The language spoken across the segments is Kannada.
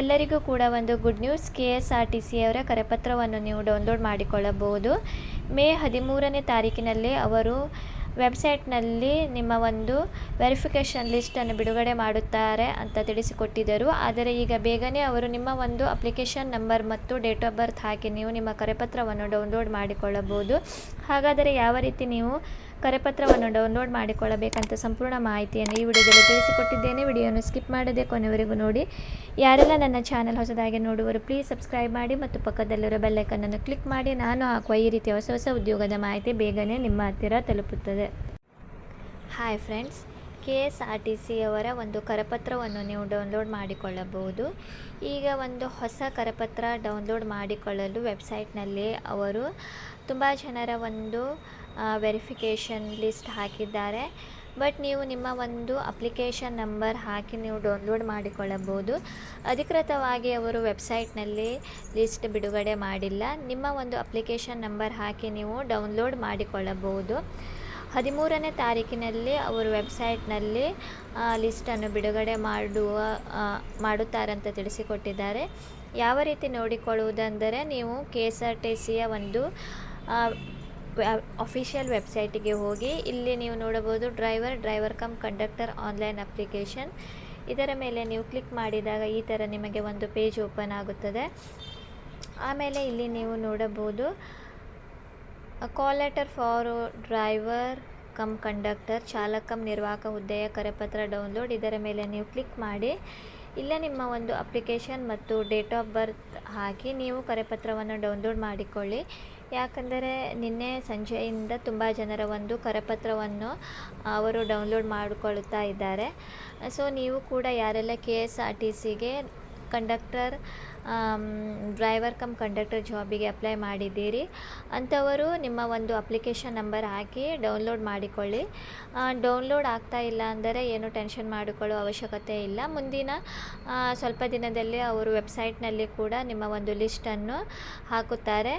ಎಲ್ಲರಿಗೂ ಕೂಡ ಒಂದು good news K S R T ಸಿಯವರ ಕರಪತ್ರವನ್ನು ನೀವು ಡೌನ್ಲೋಡ್ ಮಾಡಿಕೊಳ್ಳಬಹುದು. ಮೇ ಹದಿಮೂರನೇ ತಾರೀಕಿನಲ್ಲಿ ಅವರು ವೆಬ್ಸೈಟ್ನಲ್ಲಿ ನಿಮ್ಮ ಒಂದು ವೆರಿಫಿಕೇಷನ್ ಲಿಸ್ಟನ್ನು ಬಿಡುಗಡೆ ಮಾಡುತ್ತಾರೆ ಅಂತ ತಿಳಿಸಿಕೊಟ್ಟಿದ್ದರು. ಆದರೆ ಈಗ ಬೇಗನೆ ಅವರು ನಿಮ್ಮ ಒಂದು ಅಪ್ಲಿಕೇಶನ್ ನಂಬರ್ ಮತ್ತು ಡೇಟ್ ಆಫ್ ಬರ್ತ್ ಹಾಕಿ ನೀವು ನಿಮ್ಮ ಕರೆಪತ್ರವನ್ನು ಡೌನ್ಲೋಡ್ ಮಾಡಿಕೊಳ್ಳಬಹುದು. ಹಾಗಾದರೆ ಯಾವ ರೀತಿ ನೀವು ಕರಪತ್ರವನ್ನು ಡೌನ್ಲೋಡ್ ಮಾಡಿಕೊಳ್ಳಬೇಕಂತ ಸಂಪೂರ್ಣ ಮಾಹಿತಿಯನ್ನು ಈ ವಿಡಿಯೋದಲ್ಲಿ ತಿಳಿಸಿಕೊಟ್ಟಿದ್ದೇನೆ. ವಿಡಿಯೋವನ್ನು ಸ್ಕಿಪ್ ಮಾಡದೆ ಕೊನೆವರೆಗೂ ನೋಡಿ. ಯಾರೆಲ್ಲ ನನ್ನ ಚಾನಲ್ ಹೊಸದಾಗಿ ನೋಡುವರು ಪ್ಲೀಸ್ ಸಬ್ಸ್ಕ್ರೈಬ್ ಮಾಡಿ ಮತ್ತು ಪಕ್ಕದಲ್ಲಿರೋ ಬೆಲ್ಲೈಕನ್ನನ್ನು ಕ್ಲಿಕ್ ಮಾಡಿ. ನಾನು ಹಾಕುವ ಈ ರೀತಿಯ ಹೊಸ ಹೊಸ ಉದ್ಯೋಗದ ಮಾಹಿತಿ ಬೇಗನೆ ನಿಮ್ಮ ಹತ್ತಿರ ತಲುಪುತ್ತದೆ. Hi friends K S R T ಸಿಯವರ ಒಂದು ಕರಪತ್ರವನ್ನು ನೀವು ಡೌನ್ಲೋಡ್ ಮಾಡಿಕೊಳ್ಳಬಹುದು. ಈಗ ಒಂದು ಹೊಸ ಕರಪತ್ರ ಡೌನ್ಲೋಡ್ ಮಾಡಿಕೊಳ್ಳಲು ವೆಬ್ಸೈಟ್ನಲ್ಲಿ ಅವರು ತುಂಬ ಜನರ ಒಂದು ವೆರಿಫಿಕೇಷನ್ ಲಿಸ್ಟ್ ಹಾಕಿದ್ದಾರೆ. ಬಟ್ ನೀವು ನಿಮ್ಮ ಒಂದು ಅಪ್ಲಿಕೇಶನ್ ನಂಬರ್ ಹಾಕಿ ನೀವು ಡೌನ್ಲೋಡ್ ಮಾಡಿಕೊಳ್ಳಬಹುದು. ಅಧಿಕೃತವಾಗಿ ಅವರು ವೆಬ್ಸೈಟ್ನಲ್ಲಿ ಲಿಸ್ಟ್ ಬಿಡುಗಡೆ ಮಾಡಿಲ್ಲ. ನಿಮ್ಮ ಒಂದು ಅಪ್ಲಿಕೇಶನ್ ನಂಬರ್ ಹಾಕಿ ನೀವು ಡೌನ್ಲೋಡ್ ಮಾಡಿಕೊಳ್ಳಬಹುದು. ಹದಿಮೂರನೇ ತಾರೀಕಿನಲ್ಲಿ ಅವರು ವೆಬ್ಸೈಟ್ನಲ್ಲಿ ಲಿಸ್ಟನ್ನು ಬಿಡುಗಡೆ ಮಾಡುವ ಮಾಡುತ್ತಾರೆ ಅಂತ ತಿಳಿಸಿಕೊಟ್ಟಿದ್ದಾರೆ. ಯಾವ ರೀತಿ ನೋಡಿಕೊಳ್ಳುವುದೆಂದರೆ ನೀವು ಕೆ ಎಸ್ ಆರ್ ಟಿ ಸಿಯ ಒಂದು ಅಫಿಷಿಯಲ್ ವೆಬ್ಸೈಟಿಗೆ ಹೋಗಿ ಇಲ್ಲಿ ನೀವು ನೋಡಬಹುದು driver driver cum conductor online application ಇದರ ಮೇಲೆ ನೀವು ಕ್ಲಿಕ್ ಮಾಡಿದಾಗ ಈ ಥರ ನಿಮಗೆ ಒಂದು ಪೇಜ್ ಓಪನ್ ಆಗುತ್ತದೆ. ಆಮೇಲೆ ಇಲ್ಲಿ ನೀವು ನೋಡಬಹುದು call letter for driver cum conductor ಚಾಲಕಂ ನಿರ್ವಾಹಕ ಹುದ್ದೆಯ ಕರೆಪತ್ರ ಡೌನ್ಲೋಡ್ ಇದರ ಮೇಲೆ ನೀವು ಕ್ಲಿಕ್ ಮಾಡಿ, ಇಲ್ಲೇ ನಿಮ್ಮ ಒಂದು ಅಪ್ಲಿಕೇಶನ್ ಮತ್ತು ಡೇಟ್ ಆಫ್ ಬರ್ತ್ ಹಾಕಿ ನೀವು ಕರೆಪತ್ರವನ್ನು ಡೌನ್ಲೋಡ್ ಮಾಡಿಕೊಳ್ಳಿ. ಯಾಕಂದರೆ ನಿನ್ನೆ ಸಂಜೆಯಿಂದ ತುಂಬ ಜನರ ಒಂದು ಕರಪತ್ರವನ್ನು ಅವರು ಡೌನ್ಲೋಡ್ ಮಾಡಿಕೊಳ್ತಾ ಇದ್ದಾರೆ. ಸೊ, ನೀವು ಕೂಡ ಯಾರೆಲ್ಲ ಕೆ ಎಸ್ ಆರ್ ಟಿ ಸಿಗೆ ಕಂಡಕ್ಟರ್ ಡ್ರೈವರ್ ಕಮ್ ಕಂಡಕ್ಟರ್ ಜಾಬಿಗೆ ಅಪ್ಲೈ ಮಾಡಿದ್ದೀರಿ. ಅಂಥವರು ನಿಮ್ಮ ಒಂದು ಅಪ್ಲಿಕೇಶನ್ ನಂಬರ್ ಹಾಕಿ ಡೌನ್ಲೋಡ್ ಮಾಡಿಕೊಳ್ಳಿ. ಡೌನ್ಲೋಡ್ ಆಗ್ತಾ ಇಲ್ಲ ಅಂದರೆ ಏನು ಟೆನ್ಷನ್ ಮಾಡಿಕೊಳ್ಳೋ ಅವಶ್ಯಕತೆ ಇಲ್ಲ. ಮುಂದಿನ ಸ್ವಲ್ಪ ದಿನದಲ್ಲಿ ಅವರು ವೆಬ್ಸೈಟ್ನಲ್ಲಿ ಕೂಡ ನಿಮ್ಮ ಒಂದು ಲಿಸ್ಟನ್ನು ಹಾಕುತ್ತಾರೆ.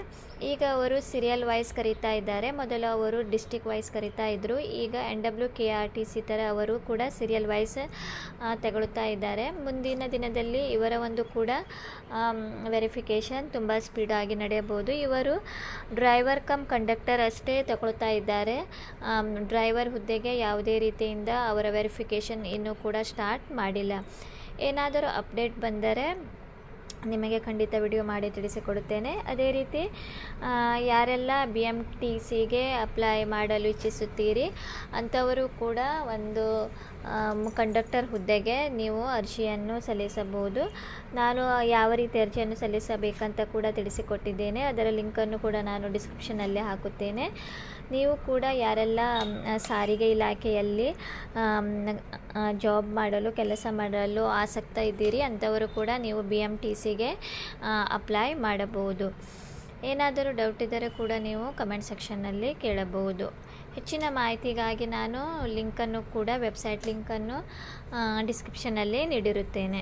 ಈಗ ಅವರು ಸೀರಿಯಲ್ ವೈಸ್ ಕರೀತಾ ಇದ್ದಾರೆ. ಮೊದಲು ಅವರು ಡಿಸ್ಟಿಕ್ ವೈಸ್ ಕರೀತಾ ಇದ್ದರು ಈಗ N W K R T C ಥರ ಅವರು ಕೂಡ ಸೀರಿಯಲ್ ವೈಸ್ ತಗೊಳ್ತಾ ಇದ್ದಾರೆ. ಮುಂದಿನ ದಿನದಲ್ಲಿ ಇವರ ಒಂದು ಕೂಡ ವೆರಿಫಿಕೇಷನ್ ತುಂಬ ಸ್ಪೀಡಾಗಿ ನಡೆಯಬಹುದು. ಇವರು ಡ್ರೈವರ್ ಕಮ್ ಕಂಡಕ್ಟರ್ ಅಷ್ಟೇ ತಗೊಳ್ತಾ ಇದ್ದಾರೆ. ಡ್ರೈವರ್ ಹುದ್ದೆಗೆ ಯಾವುದೇ ರೀತಿಯಿಂದ ಅವರ ವೆರಿಫಿಕೇಷನ್ ಇನ್ನೂ ಕೂಡ ಸ್ಟಾರ್ಟ್ ಮಾಡಿಲ್ಲ. ಏನಾದರೂ ಅಪ್ಡೇಟ್ ಬಂದರೆ ನಿಮಗೆ ಖಂಡಿತ ವಿಡಿಯೋ ಮಾಡಿ ತಿಳಿಸಿಕೊಡುತ್ತೇನೆ. ಅದೇ ರೀತಿ ಯಾರೆಲ್ಲ ಬಿ ಎಂ ಟಿ ಸಿಗೆ ಅಪ್ಲೈ ಮಾಡಲು ಇಚ್ಛಿಸುತ್ತೀರಿ, ಅಂಥವರು ಕೂಡ ಒಂದು ಕಂಡಕ್ಟರ್ ಹುದ್ದೆಗೆ ನೀವು ಅರ್ಜಿಯನ್ನು ಸಲ್ಲಿಸಬಹುದು. ನಾನು ಯಾವ ರೀತಿ ಅರ್ಜಿಯನ್ನು ಸಲ್ಲಿಸಬೇಕಂತ ಕೂಡ ತಿಳಿಸಿಕೊಟ್ಟಿದ್ದೇನೆ. ಅದರ ಲಿಂಕನ್ನು ಕೂಡ ನಾನು ಡಿಸ್ಕ್ರಿಪ್ಷನಲ್ಲಿ ಹಾಕುತ್ತೇನೆ. ನೀವು ಕೂಡ ಯಾರೆಲ್ಲ ಸಾರಿಗೆ ಇಲಾಖೆಯಲ್ಲಿ ಜಾಬ್ ಮಾಡಲು, ಕೆಲಸ ಮಾಡಲು ಆಸಕ್ತ ಇದ್ದೀರಿ, ಅಂಥವರು ಕೂಡ ನೀವು ಬಿ ಎಂ ಟಿ ಸಿಗೆ ಅಪ್ಲೈ ಮಾಡಬಹುದು. ಏನಾದರೂ ಡೌಟ್ ಇದ್ದರೆ ಕೂಡ ನೀವು ಕಮೆಂಟ್ ಸೆಕ್ಷನ್ನಲ್ಲಿ ಕೇಳಬಹುದು. ಹೆಚ್ಚಿನ ಮಾಹಿತಿಗಾಗಿ ನಾನು ಲಿಂಕನ್ನು ಕೂಡ ವೆಬ್ಸೈಟ್ ಲಿಂಕನ್ನು ಡಿಸ್ಕ್ರಿಪ್ಷನಲ್ಲಿ ನೀಡಿರುತ್ತೇನೆ.